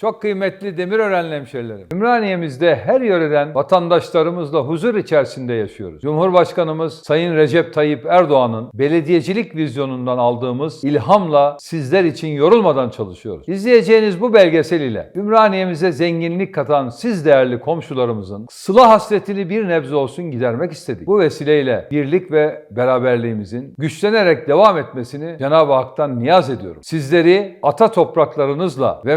Çok kıymetli Demirörenli hemşerilerim. Ümraniye'mizde her yöreden vatandaşlarımızla huzur içerisinde yaşıyoruz. Cumhurbaşkanımız Sayın Recep Tayyip Erdoğan'ın belediyecilik vizyonundan aldığımız ilhamla sizler için yorulmadan çalışıyoruz. İzleyeceğiniz bu belgesel ile Ümraniye'mize zenginlik katan siz değerli komşularımızın sıla hasretini bir nebze olsun gidermek istedik. Bu vesileyle birlik ve beraberliğimizin güçlenerek devam etmesini Cenab-ı Hak'tan niyaz ediyorum. Sizleri ata topraklarınızla ve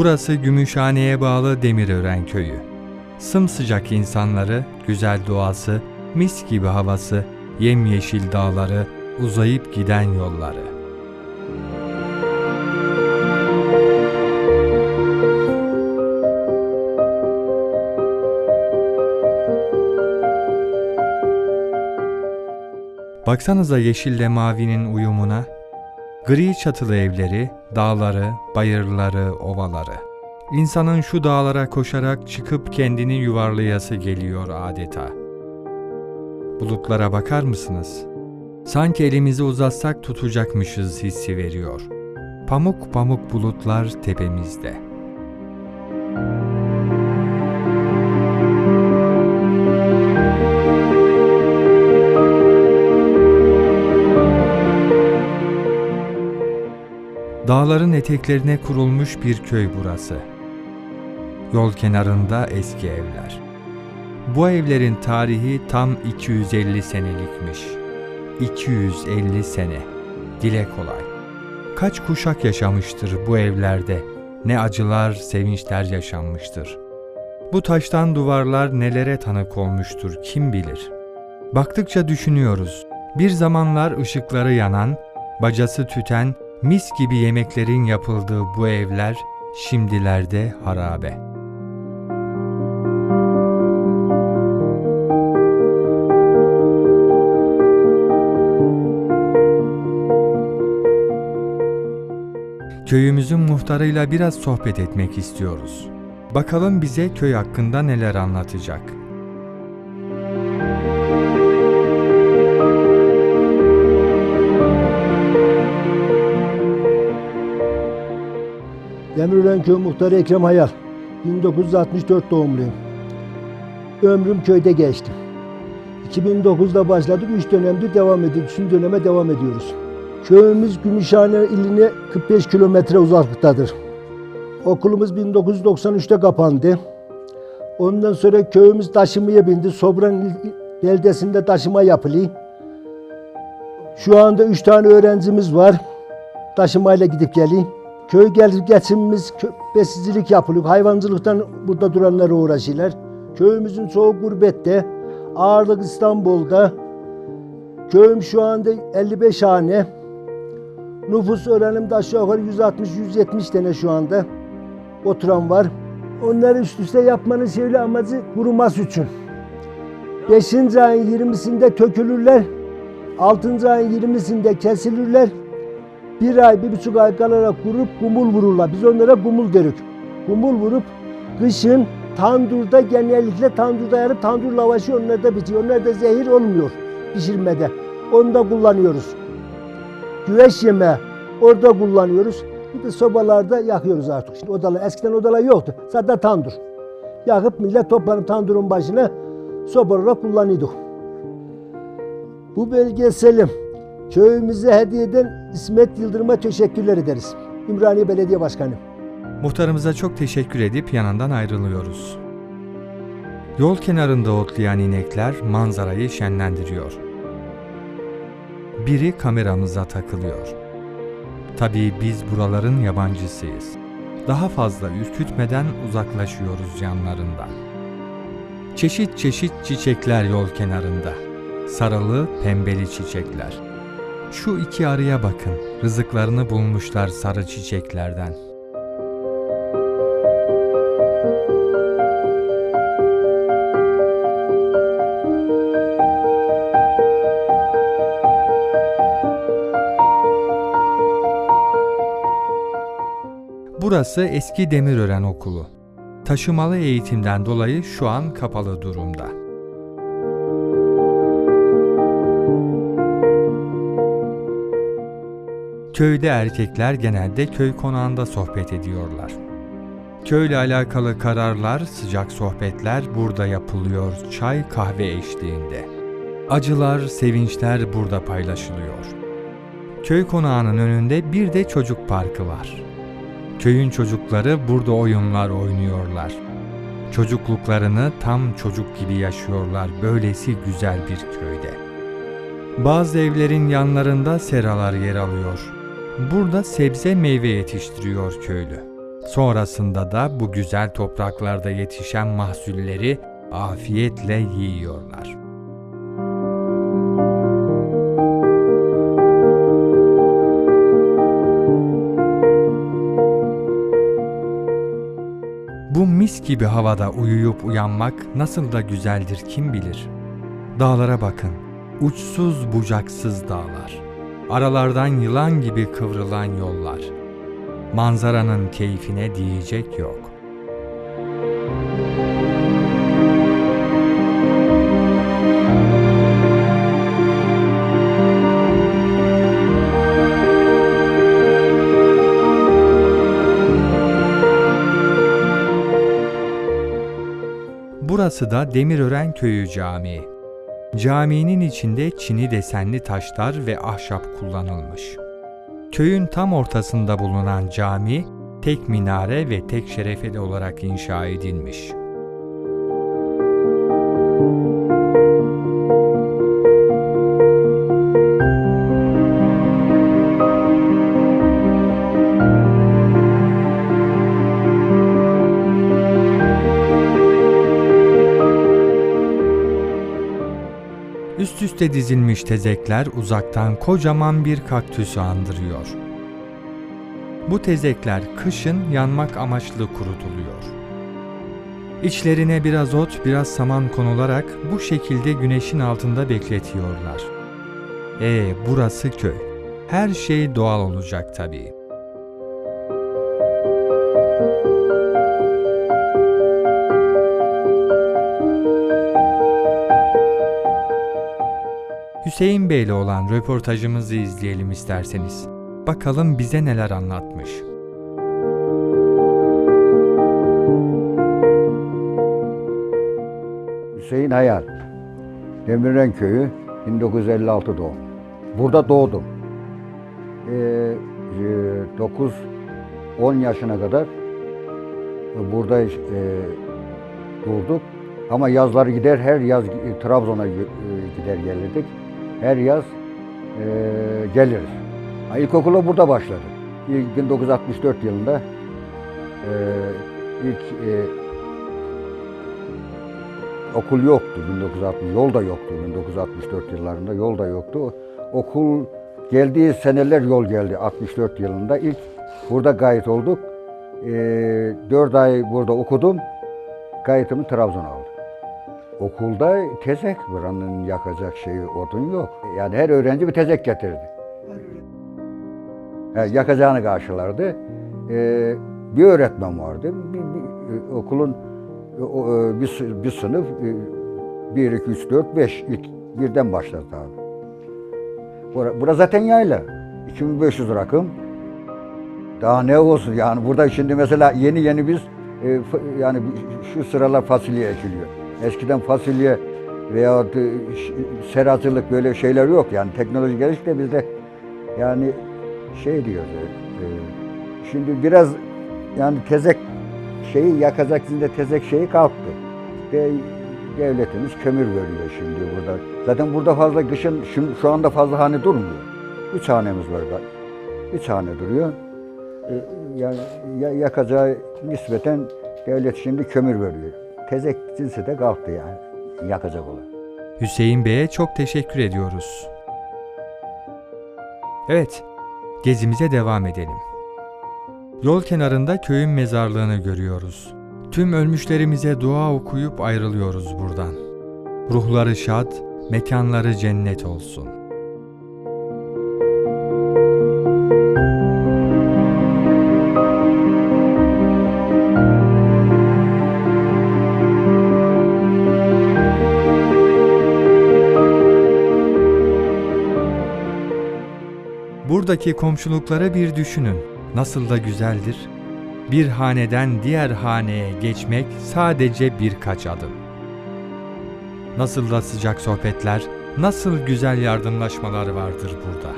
Burası Gümüşhane'ye bağlı Demirören köyü. Sımsıcak insanları, güzel doğası, mis gibi havası, yemyeşil dağları, uzayıp giden yolları. Baksanıza yeşille mavinin uyumuna, Gri çatılı evleri, dağları, bayırları, ovaları. İnsanın şu dağlara koşarak çıkıp kendini yuvarlayası geliyor adeta. Bulutlara bakar mısınız? Sanki elimizi uzatsak tutacakmışız hissi veriyor. Pamuk pamuk bulutlar tepemizde. Dağların eteklerine kurulmuş bir köy burası. Yol kenarında eski evler. Bu evlerin tarihi tam 250 senelikmiş. 250 sene. Dile kolay. Kaç kuşak yaşamıştır bu evlerde. Ne acılar, sevinçler yaşanmıştır. Bu taştan duvarlar nelere tanık olmuştur kim bilir. Baktıkça düşünüyoruz. Bir zamanlar ışıkları yanan, bacası tüten, mis gibi yemeklerin yapıldığı bu evler şimdilerde harabe. Köyümüzün muhtarıyla biraz sohbet etmek istiyoruz. Bakalım bize köy hakkında neler anlatacak. Demirören Köy Muhtarı Ekrem Hayal. 1964 doğumluyum. Ömrüm köyde geçti. 2009'da başladık, 3 dönemdir devam ediyoruz. 3. döneme devam ediyoruz. Köyümüz Gümüşhane iline 45 kilometre uzaklıktadır. Okulumuz 1993'te kapandı. Ondan sonra köyümüz taşımaya bindi. Sobran beldesinde taşıma yapılıyor. Şu anda 3 tane öğrencimiz var. Taşımayla gidip geliyor. Köy gel geçimimiz besicilik yapılıyor. Hayvancılıktan burada duranlar uğraşıyorlar. Köyümüzün çoğu gurbette. Ağırlık İstanbul'da. Köyüm şu anda 55 hane. Nüfus öğrenimde aşağı yukarı 160-170 tane şu anda oturan var. Onları üst üste yapmanın şeyli amacı kuruması için. 5. ayın 20'sinde tökülürler. 6. ayın 20'sinde kesilirler. Bir ay, bir buçuk ay kalarak kurup kumul vururlar. Biz onlara kumul derik. Kumul vurup kışın tandurda genellikle tandurda yarıp tandur lavaşı onlarda bitiyor. Onlarda zehir olmuyor pişirmede. Onu da kullanıyoruz. Güveç yemeği orada kullanıyoruz. Bir de sobalarda yakıyoruz artık. Şimdi odalar, eskiden odalar yoktu. Zaten tandur. Yakıp millet toplanıp tandurun başına soba olarak kullanıyorduk. Bu belgeselim köyümüze hediye eden İsmet Yıldırım'a teşekkürler ederiz. Ümraniye Belediye Başkanı. Muhtarımıza çok teşekkür edip yanından ayrılıyoruz. Yol kenarında otlayan inekler manzarayı şenlendiriyor. Biri kameramıza takılıyor. Tabii biz buraların yabancısıyız. Daha fazla ürkütmeden uzaklaşıyoruz yanlarından. Çeşit çeşit çiçekler yol kenarında. sarılı, pembeli çiçekler. Şu iki arıya bakın, rızıklarını bulmuşlar sarı çiçeklerden. Burası eski Demirören Okulu. Taşımalı eğitimden dolayı şu an kapalı durumda. Köyde erkekler genelde köy konağında sohbet ediyorlar. Köyle alakalı kararlar, sıcak sohbetler burada yapılıyor çay kahve eşliğinde. Acılar, sevinçler burada paylaşılıyor. Köy konağının önünde bir de çocuk parkı var. Köyün çocukları burada oyunlar oynuyorlar. Çocukluklarını tam çocuk gibi yaşıyorlar böylesi güzel bir köyde. Bazı evlerin yanlarında seralar yer alıyor. Burada sebze meyve yetiştiriyor köylü. Sonrasında da bu güzel topraklarda yetişen mahsulleri afiyetle yiyorlar. Bu mis gibi havada uyuyup uyanmak nasıl da güzeldir kim bilir. Dağlara bakın. Uçsuz bucaksız dağlar. Aralardan yılan gibi kıvrılan yollar. Manzaranın keyfine diyecek yok. Burası da Demirören Köyü Camii. Caminin içinde çini desenli taşlar ve ahşap kullanılmış. Köyün tam ortasında bulunan cami, tek minare ve tek şerefeli olarak inşa edilmiş. Üste dizilmiş tezekler uzaktan kocaman bir kaktüsü andırıyor. Bu tezekler kışın yanmak amaçlı kurutuluyor. İçlerine biraz ot, biraz saman konularak bu şekilde güneşin altında bekletiyorlar. E burası köy. Her şey doğal olacak tabii. Hüseyin Bey'le olan röportajımızı izleyelim isterseniz. Bakalım bize neler anlatmış. Hüseyin Hayal. Demirren Köyü 1956 doğum. Burada doğdum. Ee, 9 10 yaşına kadar e, burada e, durduk. Ama yazları gider her yaz e, Trabzon'a e, gider gelirdik. Her yaz e, geliriz. Ha, İlkokula burada başladık. İlk 1964 yılında e, ilk e, okul yoktu 1960, yol da yoktu 1964 yıllarında yol da yoktu. Okul geldiği seneler yol geldi 64 yılında. İlk burada gayet olduk. Ee, 4 ay burada okudum. Gayetimi Trabzon'a aldım. Okulda tezek buranın yakacak şeyi odun yok. Yani her öğrenci bir tezek getirdi. Yani yakacağını karşılardı. Ee, bir öğretmen vardı. Bir, bir, okulun o, e, bir, bir sınıf 1, 2, 3, 4, 5 ilk birden başladı abi. Bura, bura zaten yayla. 2500 rakım. Daha ne olsun yani burada şimdi mesela yeni yeni biz e, yani şu sıralar fasulye ekiliyor. Eskiden fasulye veya seracılık böyle şeyler yok yani teknoloji gelişti de bizde yani şey diyoruz. e, e, şimdi biraz yani tezek şeyi yakacak izinde tezek şeyi kalktı. Ve devletimiz kömür veriyor şimdi burada. Zaten burada fazla kışın şu, şu anda fazla hane durmuyor. Üç hanemiz var. da. Üç hane duruyor. Ee, yani ya, yakacağı nispeten devlet şimdi kömür veriyor. Tezek cinsi de kalktı yani yakacak olan. Hüseyin Bey'e çok teşekkür ediyoruz. Evet, gezimize devam edelim. Yol kenarında köyün mezarlığını görüyoruz. Tüm ölmüşlerimize dua okuyup ayrılıyoruz buradan. Ruhları şad, mekanları cennet olsun. Buradaki komşulukları bir düşünün. Nasıl da güzeldir. Bir haneden diğer haneye geçmek sadece birkaç adım. Nasıl da sıcak sohbetler, nasıl güzel yardımlaşmalar vardır burada.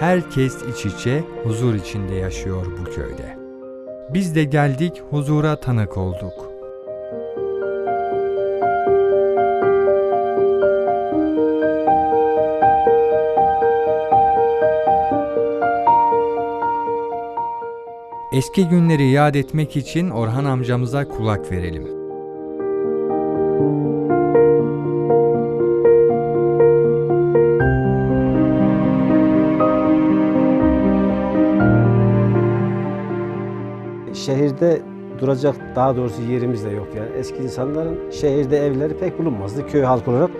Herkes iç içe, huzur içinde yaşıyor bu köyde. Biz de geldik, huzura tanık olduk. Eski günleri yad etmek için Orhan amcamıza kulak verelim. Şehirde duracak daha doğrusu yerimiz de yok yani. Eski insanların şehirde evleri pek bulunmazdı. Köy halkı olarak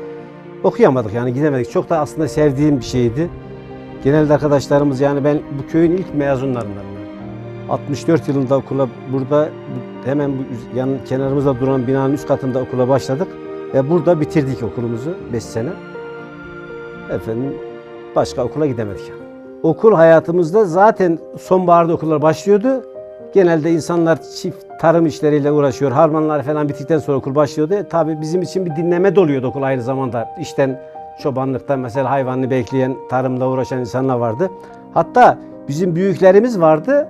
okuyamadık yani gidemedik. Çok da aslında sevdiğim bir şeydi. Genelde arkadaşlarımız yani ben bu köyün ilk mezunlarındanım. Yani. 64 yılında okula burada bu- hemen bu yan kenarımızda duran binanın üst katında okula başladık ve burada bitirdik okulumuzu 5 sene. Efendim başka okula gidemedik. Okul hayatımızda zaten sonbaharda okullar başlıyordu. Genelde insanlar çift tarım işleriyle uğraşıyor. Harmanlar falan bittikten sonra okul başlıyordu. E, tabii bizim için bir dinleme doluyordu okul aynı zamanda. İşten çobanlıkta mesela hayvanını bekleyen, tarımla uğraşan insanlar vardı. Hatta bizim büyüklerimiz vardı.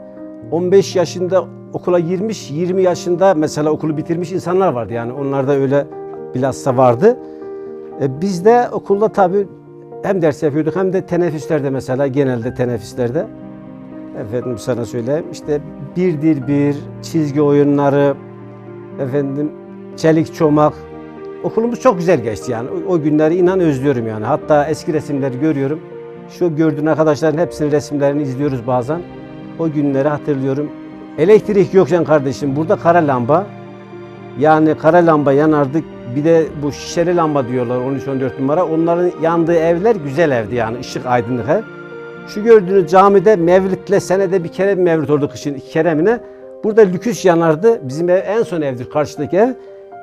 15 yaşında okula girmiş, 20 yaşında mesela okulu bitirmiş insanlar vardı. Yani onlar da öyle bilhassa vardı. E, biz de okulda tabii hem ders yapıyorduk hem de teneffüslerde mesela genelde teneffüslerde. Efendim sana söyleyeyim işte birdir bir çizgi oyunları efendim çelik çomak. Okulumuz çok güzel geçti yani. O, o günleri inan özlüyorum yani. Hatta eski resimleri görüyorum. Şu gördüğün arkadaşların hepsinin resimlerini izliyoruz bazen o günleri hatırlıyorum elektrik yokken kardeşim burada kara lamba yani kara lamba yanardı bir de bu şişeli lamba diyorlar 13-14 numara onların yandığı evler güzel evdi yani ışık aydınlık ev şu gördüğünüz camide mevlitle senede bir kere bir mevlit oldu kışın iki kere mi ne? Burada lüküs yanardı. Bizim ev en son evdir karşıdaki ev.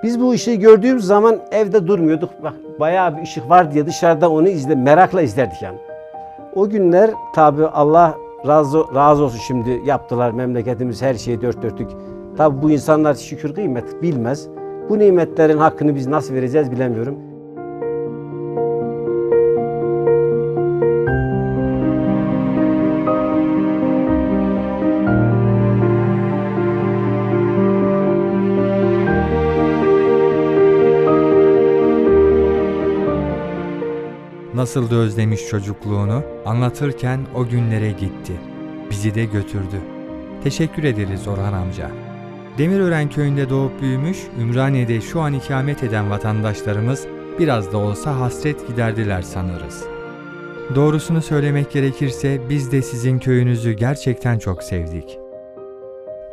Biz bu ışığı gördüğümüz zaman evde durmuyorduk. Bak bayağı bir ışık var diye dışarıda onu izle, merakla izlerdik yani. O günler tabi Allah razı, razı olsun şimdi yaptılar memleketimiz her şeyi dört dörtlük. Tabi bu insanlar şükür kıymet bilmez. Bu nimetlerin hakkını biz nasıl vereceğiz bilemiyorum. Nasıl da özlemiş çocukluğunu anlatırken o günlere gitti. Bizi de götürdü. Teşekkür ederiz Orhan amca. Demirören köyünde doğup büyümüş, Ümraniye'de şu an ikamet eden vatandaşlarımız biraz da olsa hasret giderdiler sanırız. Doğrusunu söylemek gerekirse biz de sizin köyünüzü gerçekten çok sevdik.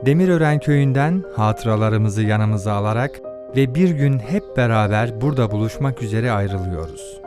Demirören köyünden hatıralarımızı yanımıza alarak ve bir gün hep beraber burada buluşmak üzere ayrılıyoruz.